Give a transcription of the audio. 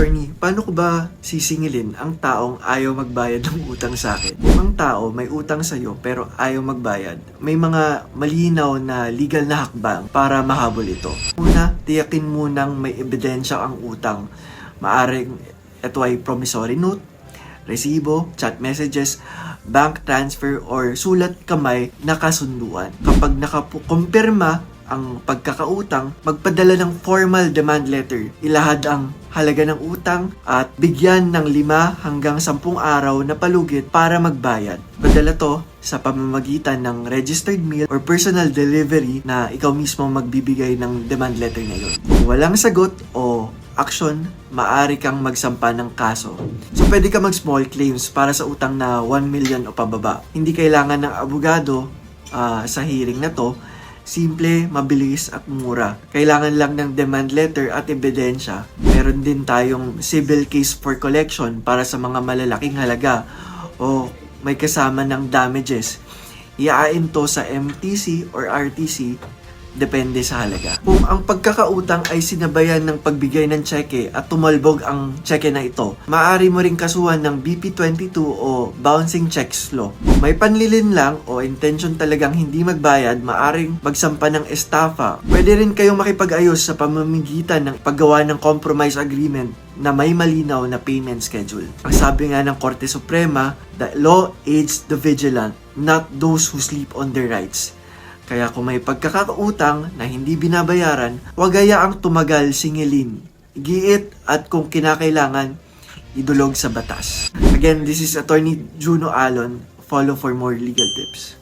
Attorney, paano ko ba sisingilin ang taong ayaw magbayad ng utang sa akin? Ang tao may utang sa'yo pero ayaw magbayad, may mga malinaw na legal na hakbang para mahabol ito. Una, tiyakin munang may ebidensya ang utang. Maaring ito ay promissory note, resibo, chat messages, bank transfer, or sulat kamay na kasunduan. Kapag nakakumpirma ang pagkakautang, magpadala ng formal demand letter. Ilahad ang halaga ng utang at bigyan ng 5 hanggang 10 araw na palugit para magbayad. Padala to sa pamamagitan ng registered mail or personal delivery na ikaw mismo magbibigay ng demand letter na yun. Kung walang sagot o action, maaari kang magsampa ng kaso. So, pwede ka mag-small claims para sa utang na 1 million o pababa. Hindi kailangan ng abogado ah, sa hearing na to. Simple, mabilis at mura. Kailangan lang ng demand letter at ebidensya. Meron din tayong civil case for collection para sa mga malalaking halaga o may kasama ng damages. Iaain to sa MTC or RTC depende sa halaga. Kung ang pagkakautang ay sinabayan ng pagbigay ng tseke at tumalbog ang tseke na ito, maaari mo ring kasuhan ng BP22 o Bouncing Checks Law. May panlilin lang o intention talagang hindi magbayad, maaring magsampa ng estafa. Pwede rin kayong makipag-ayos sa pamamagitan ng paggawa ng compromise agreement na may malinaw na payment schedule. Ang sabi nga ng Korte Suprema, the law aids the vigilant, not those who sleep on their rights. Kaya kung may pagkakautang na hindi binabayaran, huwag hayaang tumagal singilin. Giit at kung kinakailangan, idulog sa batas. Again, this is Attorney Juno Alon. Follow for more legal tips.